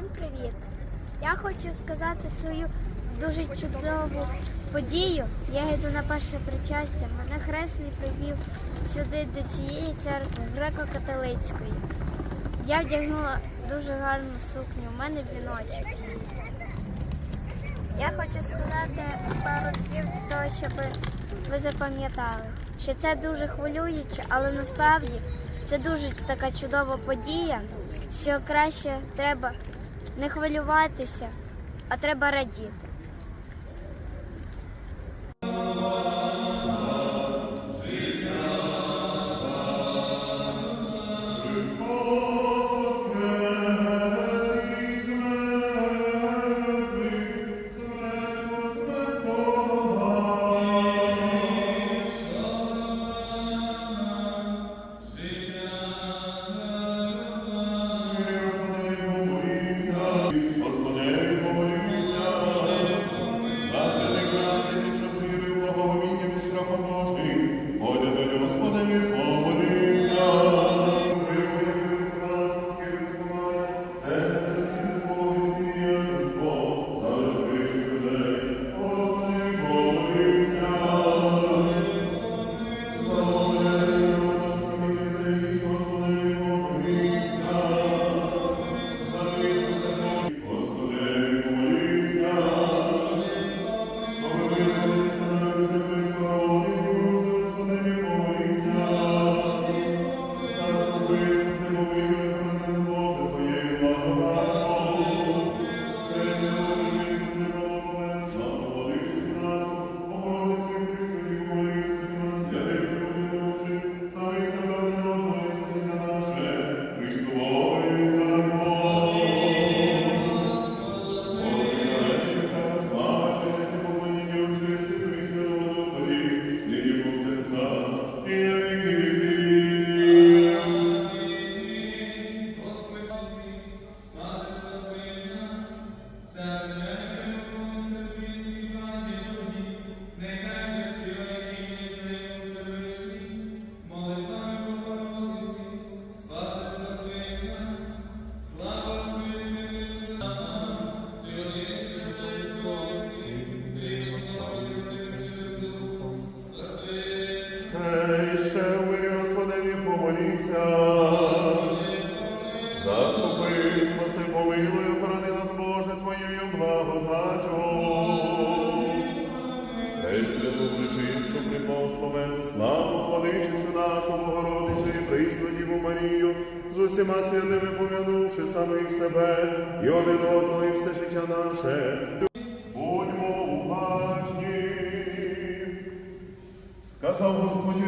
Всім привіт! Я хочу сказати свою дуже чудову подію. Я йду на перше причастя. Мене хресний привів сюди до цієї церкви греко-католицької. Я вдягнула дуже гарну сукню, у мене віночок. Я хочу сказати пару слів для того, щоб ви запам'ятали, що це дуже хвилююче, але насправді це дуже така чудова подія, що краще треба не хвилюватися, а треба радіти. Марію, з усіма святими помянувши самих себе і один одного, і все життя наше. Будьмо уважні. Сказав Господь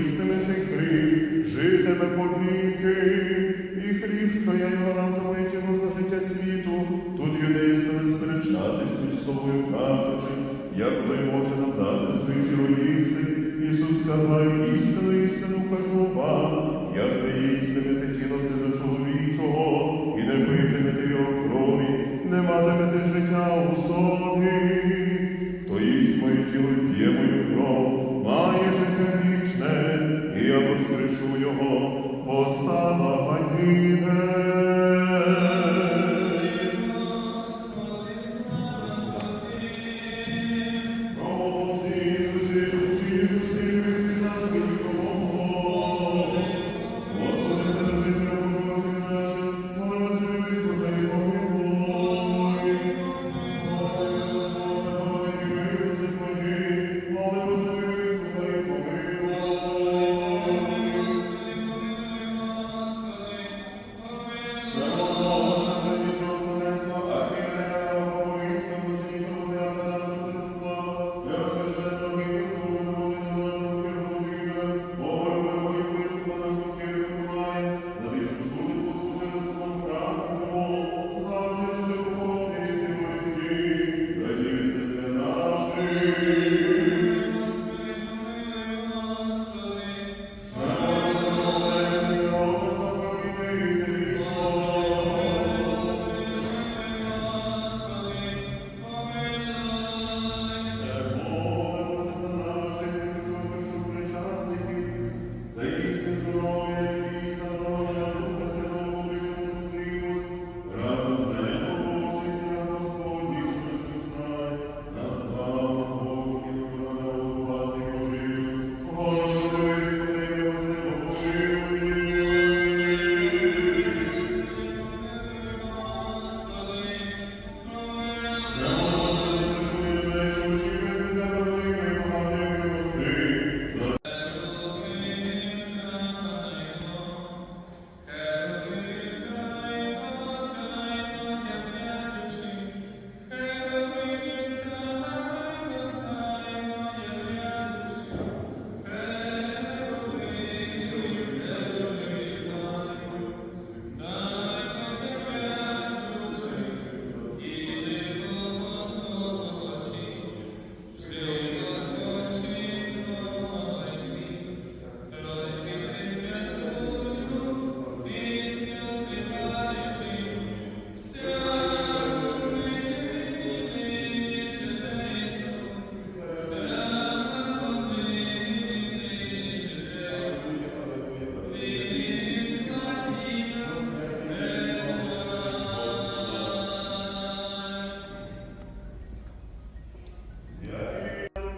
їстиме цей хліб, житиме повіки, і хліб, що я його тіло за життя світу, тут юдеї стали сперечатись між собою кажучи, як той може нам дати тіло їсти, Ісус сказав, істину, істину кажу вам, як не їстимете тіло сина чоловічого,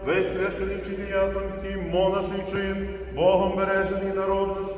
весь священий чи і монаший чин, Богом бережений народ.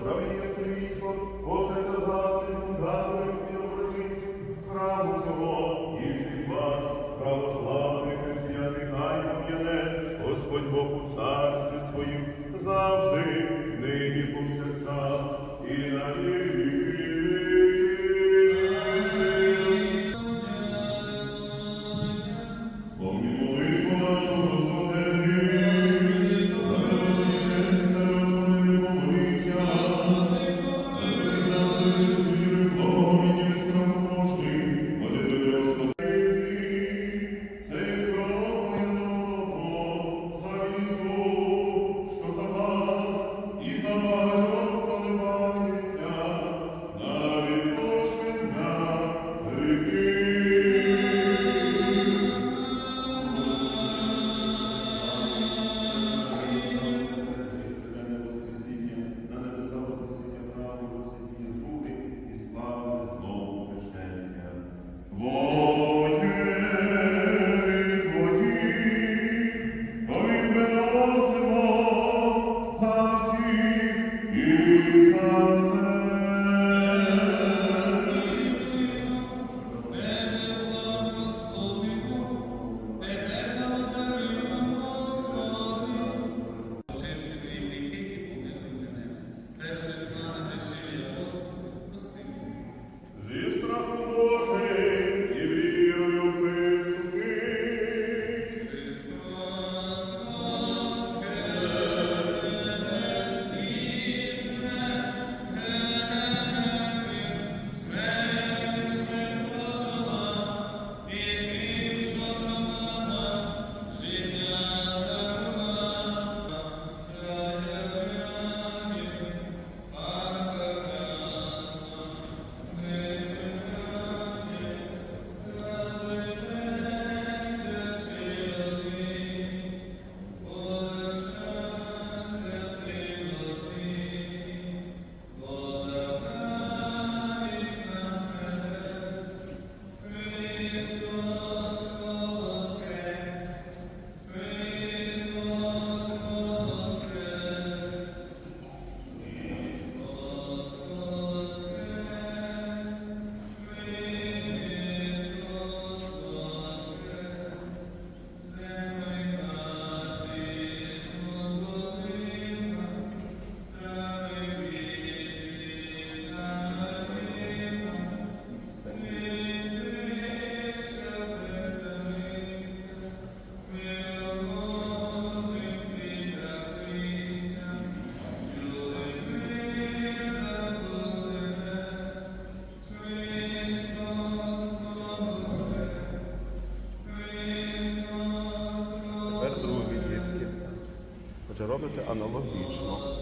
зробити аналогічно.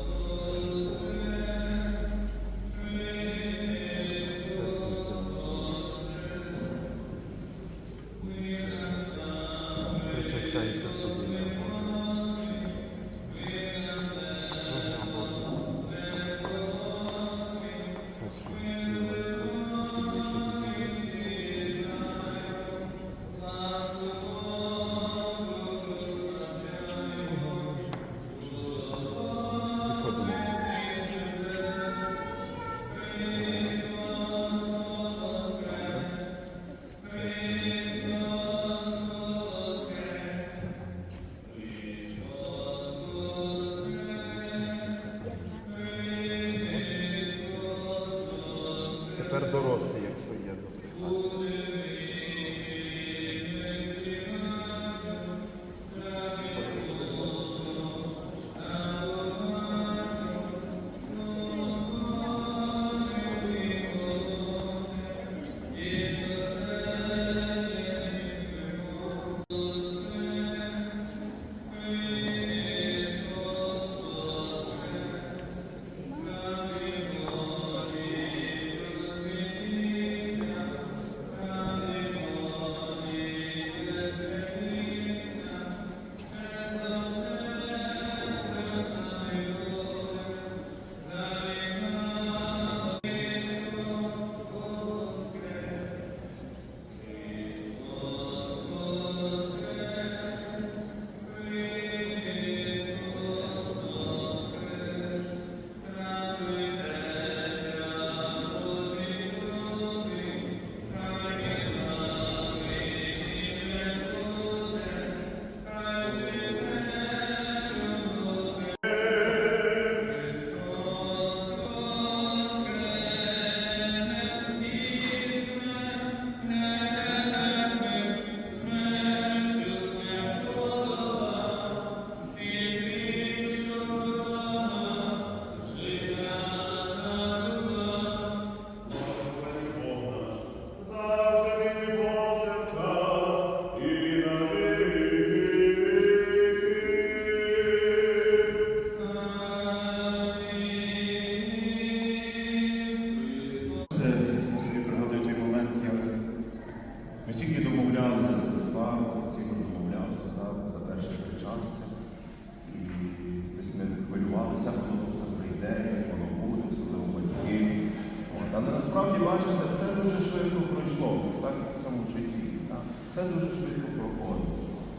Насправді, бачите, все дуже швидко пройшло, так в цьому житті. Так? Все дуже швидко проходить.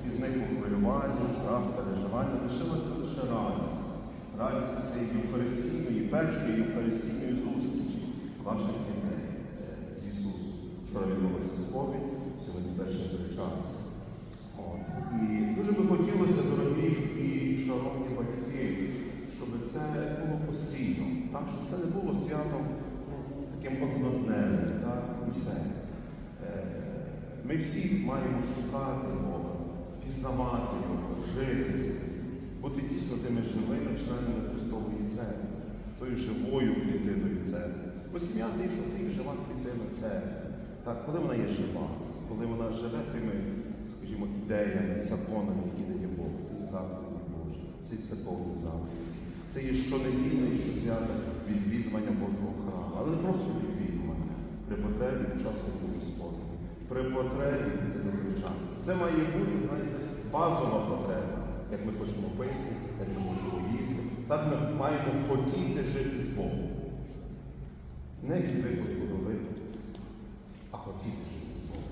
І зникло хвилювання, страх, переживання, лишилася лише радість. Радість цієї Євхаристійної, першої Євхаристійної зустрічі ваших дітей з Ісусом. Вчора відбулося сповідь, сьогодні перше причастя. От. І дуже би хотілося, дорогі і шановні батьки, щоб це було постійно, так? щоб це не було святом таким однодневним, так? і все. Е, Ми всі маємо шукати Бога, пізнавати Його, жити бути дійсно тими живими членами Христової церкви, тою живою клітиною церкви. Бо сім'я це і жива клітина церкви. Так, коли вона є жива, коли вона живе тими, скажімо, ідеями, законами, які дає Бог, це є заповіді Божі, це є заповіді. Це є щонедільне і щосвяте відвідування Божого храму, але не просто відвідування, при потребі учасники Господні, при потребі йти до. Це має бути, знаєте, базова потреба, як ми хочемо пити, як ми хочемо їсти. Так ми маємо хотіти жити з Богом. Не від випадку до випадку, а хотіти жити з Богом.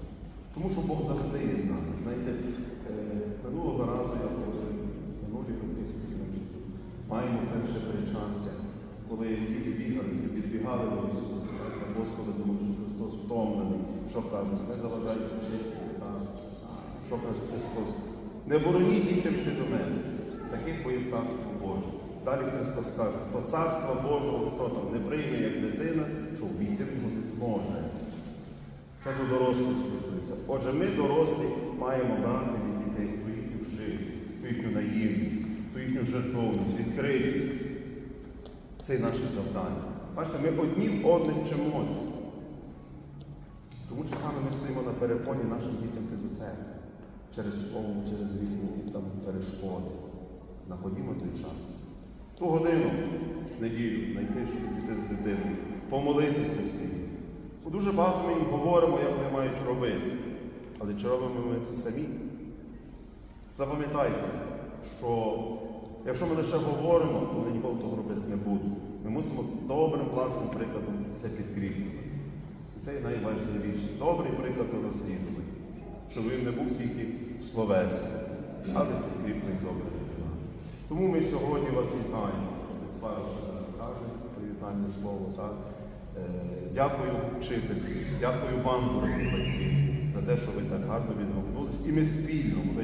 Тому що Бог завжди є з нами. Знаєте, е, минулого разу я говорив, минулі роки скільки маємо перше причастя, коли діти бігали, підбігали до Ісуса, апостоли думали, що Христос втомлений. Що кажуть? Не заважайте вчити. Що каже Христос? Не бороніть дітям йти до мене. Таких бо є царство Боже. Далі Христос каже, хто царства Божого, що там не прийме як дитина, що війти в не зможе. Це до дорослих стосується. Отже, ми, дорослі, маємо брати від дітей ту їхню живість, ту їхню наївність, ту їхню жертовність, відкритість. Це наше завдання. Бачите, ми одні одних вчимося. Тому часами ми стоїмо на перепоні нашим дітям йти до церкви. Через школу, через різні там перешкоди. Находімо той час. Ту годину, неділю, знайти, щоб піти з дитиною, помолитися з ним. Дуже багато ми їм говоримо, як вони мають робити. Але чи робимо ми це самі? Запам'ятайте, що якщо ми лише говоримо, то вони ніколи того робити не будуть. Ми мусимо добрим власним прикладом це підкріплювати. І це найважливіше. Добрий приклад у розслідуванні. Щоб він не був тільки словесний, але підкріплений добрим ділом. Тому ми сьогодні вас вітаємо. Скаже слово. Так? Е, Дякую вчительці, дякую вам, дорогі батьки, за те, що ви так гарно відгукнулись. І ми спільно, бо ви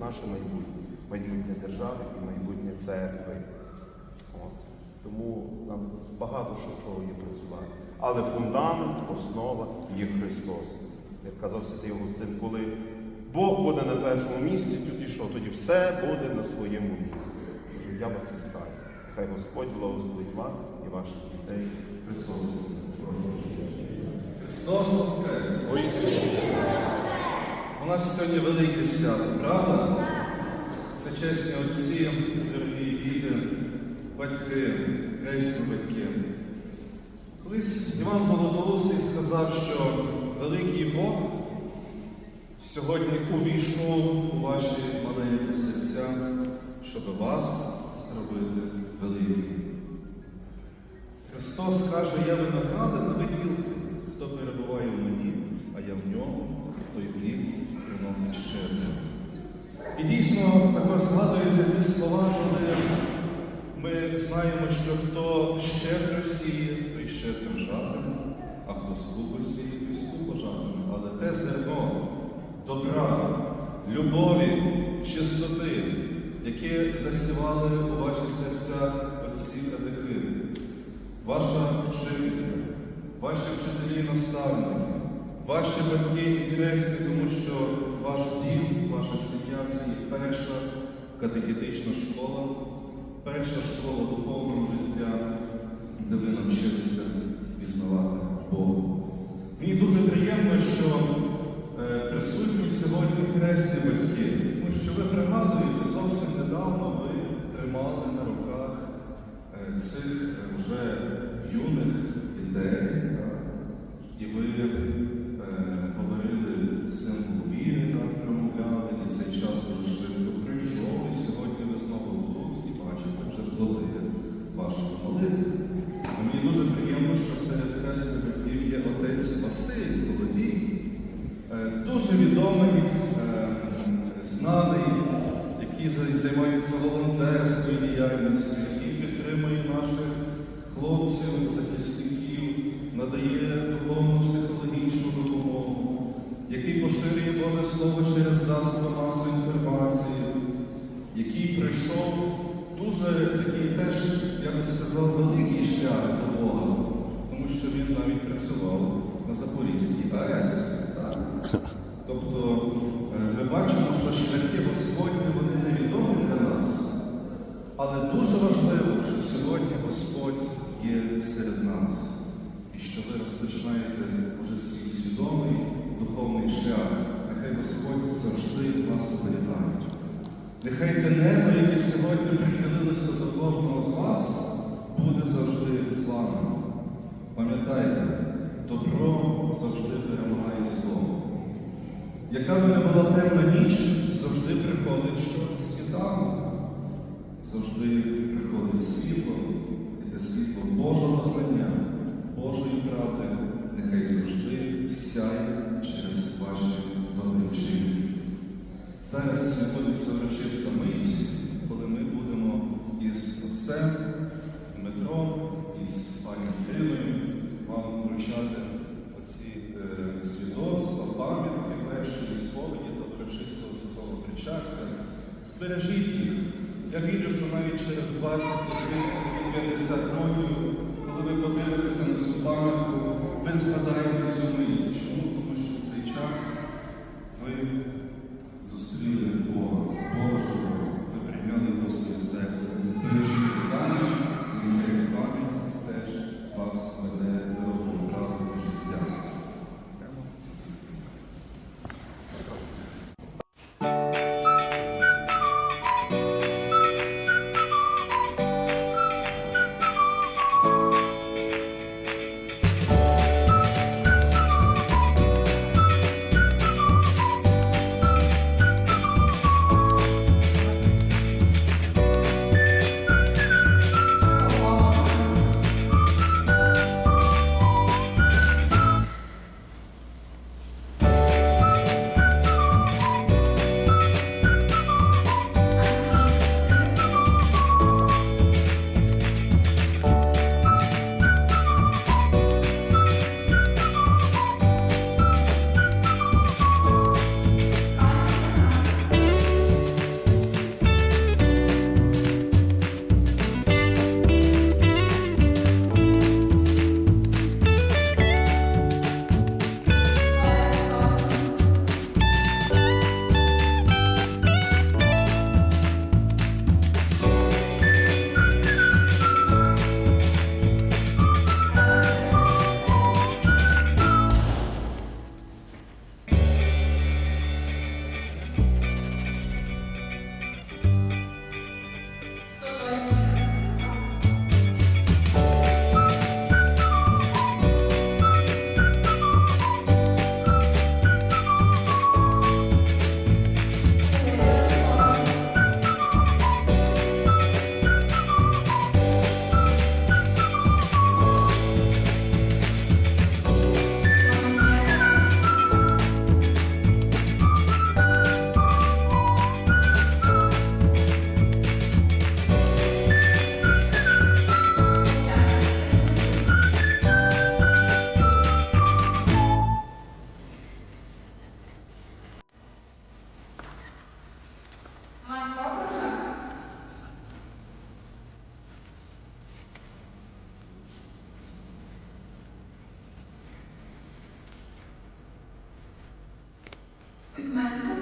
наші майбутнє, майбутнє держави і майбутнє церкви. От. Тому нам багато що чого є працювати. Але фундамент, основа є Христос. Як казав Святий Августин, коли Бог буде на першому місці, тоді що? Тоді все буде на своєму місці. Я вас вітаю. Хай Господь благословить вас і ваших дітей. Христос. Христос Воскрес! У нас сьогодні велике свято, правда? Це чесні отці, дорогі діти, батьки, рейсні батьки. Колись Іван Золотоустий сказав, що великий Бог сьогодні увійшов у ваші маленькі серця, щоб вас зробити великим. Христос каже, я виноградар, а ви гілки. Хто перебуває в мені, а я в ньому, той плід приносить щедро. І дійсно також згадуються ті слова, коли ми знаємо, що хто щедро сіє, той щедро жатиме, а хто скупо сіє, той скупо жатиме. Але те зерно добра, любові, чистоти, яке засівали у ваші серця отці катехи, ваша вчителька, ваші вчителі і наставники, ваші батьки і хресні, тому що ваш дім, ваша сім'я це є перша катехетична школа, перша школа духовного життя, де ви навчилися пізнавати Бога. Мені дуже приємно, що е, присутні сьогодні хресні батьки, тому що ви пригадуєте, зовсім недавно ви тримали на руках е, цих вже юних дітей, і ви відомий, е, знаний, який за- займається волонтерською діяльністю, який підтримує наших хлопців, захисників, надає духовну психологічну допомогу, який поширює Боже Слово через засоби масової інформації, який прийшов дуже такий теж, я би сказав, великий шлях до Бога, тому що він навіть працював на Запорізькій АЕС. Так? Тобто е, ми бачимо, що шляхи Господні вони невідомі для нас, але дуже важливо, що сьогодні Господь є серед нас, і що ви розпочинаєте уже свій свідомий духовний шлях. Нехай Господь завжди нас оберігає. Нехай те небо, яке сьогодні прихилилося до кожного з вас, буде завжди з вами. Пам'ятайте, добро завжди перемагає зло. Яка би не була темна ніч, завжди приходить що світанок. Завжди приходить світло, і те світло Божого знання, Божої правди, нехай завжди сяє через ваші добрі вчинки. Зараз відбудеться урочиста мить, коли ми будемо із отцем Дмитром, із пані Іриною вам вручати оці е, свідоцтва, пам'ятки першої сповіді та прочистого святого причастя. Збережіть їх. Я вірю, що навіть через 20, 30, 50 років, коли ви подивитеся на цю пам'ятку, ви згадаєте цю is my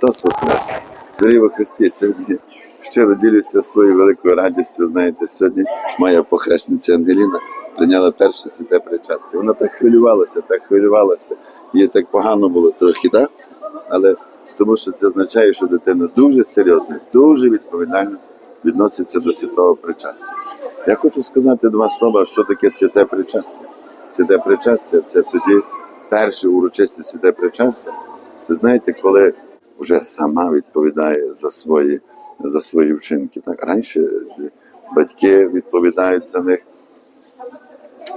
Христос Воскрес! Дорогі Христі, сьогодні щиро ділюся своєю великою радістю. Знаєте, сьогодні моя похресниця Ангеліна прийняла перше святе причастя. Вона так хвилювалася, так хвилювалася. Їй так погано було трохи, так? Але тому що це означає, що дитина дуже серйозно, дуже відповідально відноситься до святого причастя. Я хочу сказати два слова, що таке святе причастя. Святе причастя це тоді перше урочисте святе причастя. Це знаєте, коли вже сама відповідає за свої, за свої вчинки. Так раніше батьки відповідають за них.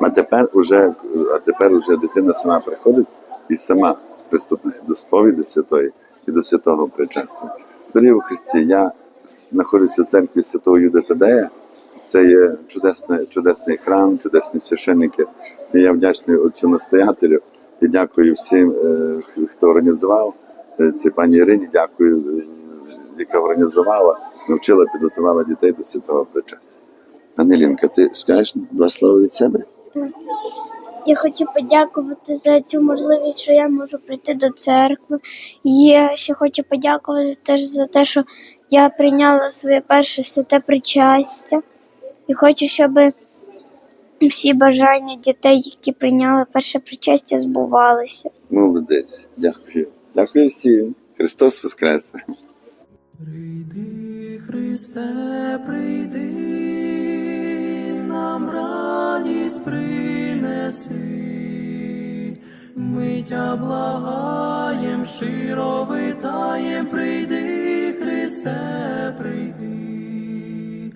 А тепер уже, а тепер уже дитина сама приходить і сама приступає до сповіді святої і до святого причастя. Дорогі у Христі, я знаходжуся в церкві святого Юда Тадея. Це є чудесний, чудесний храм, чудесні священники. І я вдячний отцю настоятелю і дякую всім, е, хто організував. Це пані Ірині, дякую, яка організувала, навчила, підготувала дітей до святого причастя. Ангелінка, ти скажеш два слова від себе? Я хочу подякувати за цю можливість, що я можу прийти до церкви. І я ще хочу подякувати теж за те, що я прийняла своє перше святе причастя. І хочу, щоб всі бажання дітей, які прийняли перше причастя, збувалися. Молодець, дякую. Дякую всім. Христос Воскресе! Прийди, Христе, прийди, нам радість принеси, ми тя благаєм, щиро витаєм, прийди, Христе, прийди,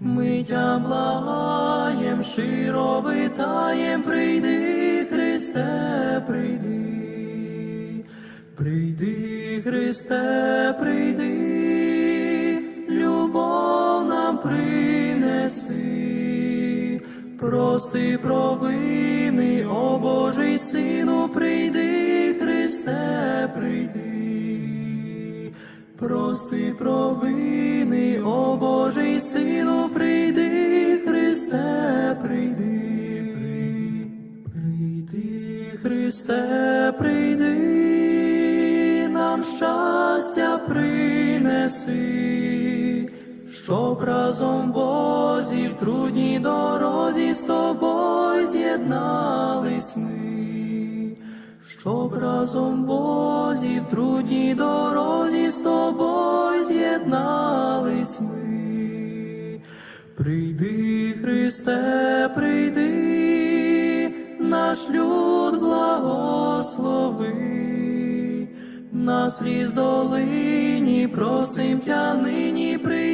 ми тя благаєм, щиро витаєм, прийди, Христе, прийди. Прийди, Христе, прийди, любов нам принеси, прости провини, о Божий Сину, прийди, Христе, прийди, прости провини, о Божий Сину, прийди, Христе, прийди, прийди, Христе, прийди, нам щастя принеси, щоб разом Бозі в трудній дорозі з тобою з'єднались ми, щоб разом Бозі в трудній дорозі з тобою з'єднались ми. Прийди, Христе, прийди, наш люд благослови, на сліз долині просим тя нині, прийди.